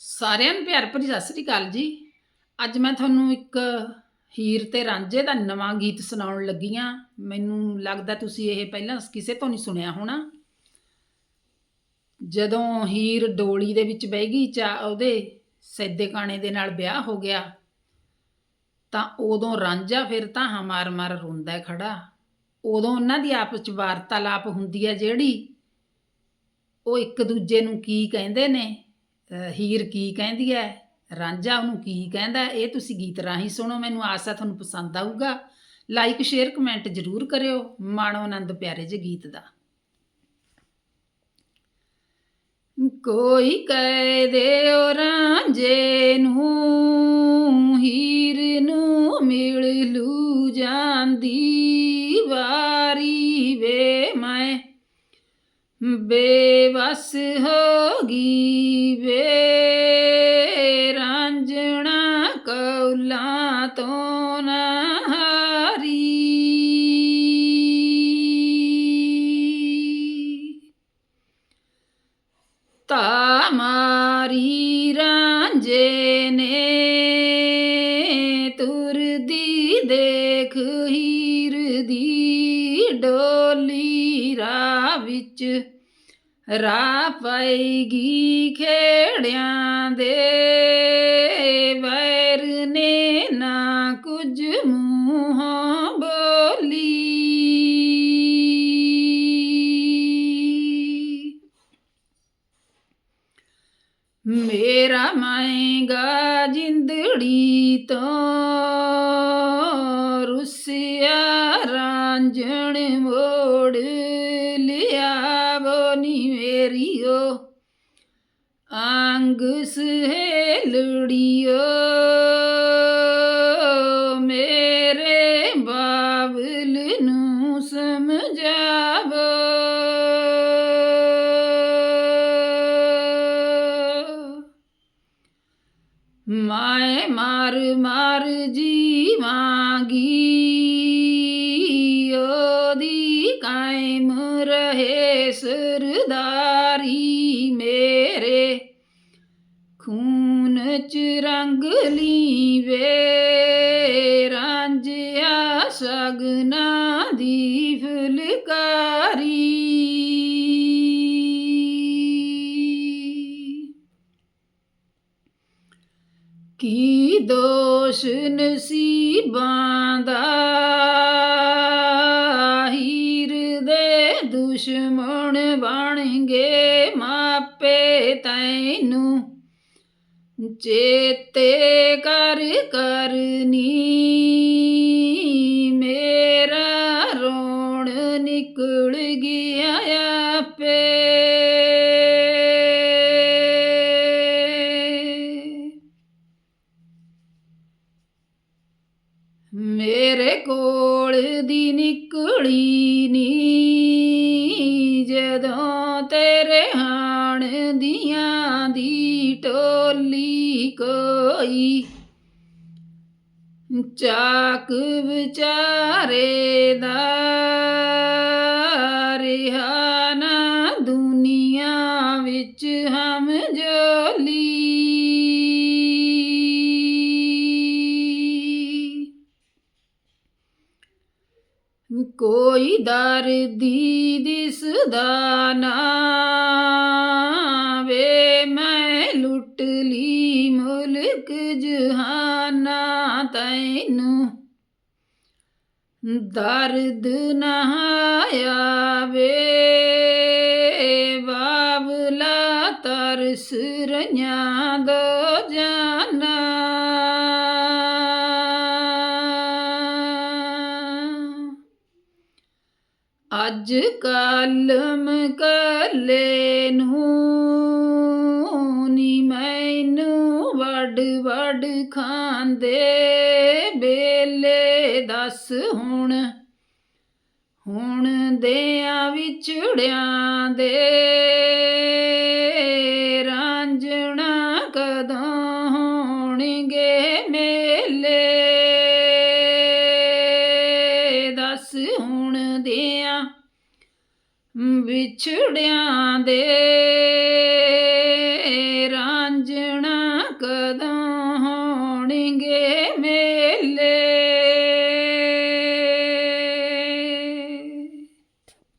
ਸਾਰਿਆਂ ਨੂੰ ਪਿਆਰ ਭਰੀ ਸਤਿ ਸ੍ਰੀ ਅਕਾਲ ਜੀ। ਅੱਜ ਮੈਂ ਤੁਹਾਨੂੰ ਇੱਕ ਹੀਰ ਤੇ ਰਾਂਝੇ ਦਾ ਨਵਾਂ ਗੀਤ ਸੁਣਾਉਣ ਲੱਗੀ ਆ। ਮੈਨੂੰ ਲੱਗਦਾ ਤੁਸੀਂ ਇਹ ਪਹਿਲਾਂ ਕਿਸੇ ਤੋਂ ਨਹੀਂ ਸੁਣਿਆ ਹੋਣਾ। ਜਦੋਂ ਹੀਰ ਡੋਲੀ ਦੇ ਵਿੱਚ ਬਹਿ ਗਈ ਚਾ ਉਹਦੇ ਸੈਦੇ ਕਾਣੇ ਦੇ ਨਾਲ ਵਿਆਹ ਹੋ ਗਿਆ, ਤਾਂ ਉਦੋਂ ਰਾਂਝਾ ਫਿਰ ਤਾਂ ਮਾਰ ਮਾਰ ਰੋਂਦਾ ਹੈ ਖੜਾ। ਉਦੋਂ ਉਹਨਾਂ ਦੀ ਆਪਸ ਚ ਵਾਰਤਾਲਾਪ ਹੁੰਦੀ ਹੈ ਜਿਹੜੀ ਉਹ ਇੱਕ ਦੂਜੇ ਨੂੰ ਕੀ ਕਹਿੰਦੇ ਨੇ ਹੀਰ ਕੀ ਕਹਿੰਦੀ ਹੈ ਰਾਂਝਾ ਉਹਨੂੰ ਕੀ ਕਹਿੰਦਾ ਇਹ ਤੁਸੀਂ ਗੀਤ ਰਾਹੀਂ ਸੁਣੋ, ਮੈਨੂੰ ਆਸ ਹੈ ਤੁਹਾਨੂੰ ਪਸੰਦ ਆਊਗਾ। ਲਾਈਕ ਸ਼ੇਅਰ ਕਮੈਂਟ ਜ਼ਰੂਰ ਕਰਿਓ। ਮਾਣੋ ਆਨੰਦ ਪਿਆਰੇ ਜੇ ਗੀਤ ਦਾ। ਕੋਈ ਕਹਿ ਦਿਓ ਰਾਂਝੇ ਨੂੰ ਬੇਵਸ ਵੇ। ਰਾਹ ਪਏਗੀ ਖੇੜਿਆਂ ਦੇ, ਵੈਰ ਨੇ ਨਾ ਕੁਝ ਮੂੰਹੋਂ ਬੋਲੀ। ਮੇਰਾ ਮਾਏਗਾ ਜਿੰਦੜੀ ਤੋਂ, ਰੁਸਿਆ ਰਾਂਝਣ ਲਿਆ ਬੋਨੀ ਮੇਰੀਓ। ਅੰਗ ਸਹੇਲੜੀਓ। ਮੇਰੇ ਬਾਬਲ ਨੂੰ ਸਮਝਾਵੋ। ਮਾਏ ਮਾਰ ਰਹੇ ਸਰਦਾਰੀ ਮੇਰੇ, ਖੂਨ ਚ ਰੰਗ ਲੀ ਵੇ ਰਾਂਝਿਆ ਸਗਨਾ ਦੀ ਫੁਲਕਾਰੀ। ਕੀ ਦੋਸ਼ ਨਸੀਬਾਂ ਦਾ ਦੁਸ਼ਮਣ ਬਣ ਗਏ ਮਾਪੇ ਤੈਨੂੰ। ਚੇਤੇ ਕਰ ਕਰਨੀ ਮੇਰਾ ਰੋਣ ਨਿਕਲ ਗਿਆ ਆਪੇ। ਮੇਰੇ ਕੋਲ ਦੀ ਨਿਕਲੀ ਨੀ ਕੋਈ। ਚਾਕ ਵਿਚਾਰੇ ਦਾ ਰਿਹਾ ਨਾ ਦੁਨੀਆ ਵਿੱਚ ਹਮ ਜੋਲੀ। ਕੋਈ ਦਰਦੀ ਦਿਸਦਾ ਨਾ ਵੇ ਮੈਂ ਲੁੱਟ ਲਈ ਮੁਲਕ ਜਹਾਨਾ ਤੈਨੂੰ। ਦਰਦ ਨਾ ਆਇਆ ਵੇ ਬਾਬਲਾ ਤਰਸ ਰਈਆਂ ਦੋ ਜਾਨਾ। ਅੱਜ ਕਲਮ ਕੱਲੇ ਨੂੰ ਨੀ ਮੈਨੂੰ ਵੱਡ ਵੱਡ ਖਾਂਦੇ ਬੇਲੇ ਦੱਸ ਹੁਣ ਹੁਣ ਦਿਆਂ ਵਿਛੜਿਆਂ ਦੇ ਦੱਸ ਹੁਣ ਦਿਆਂ ਵਿਛੜਿਆਂ ਦੇ ਰਾਂਝਣਾ ਕਦੋਂ ਹੋਣਗੇ ਮੇਲੇ?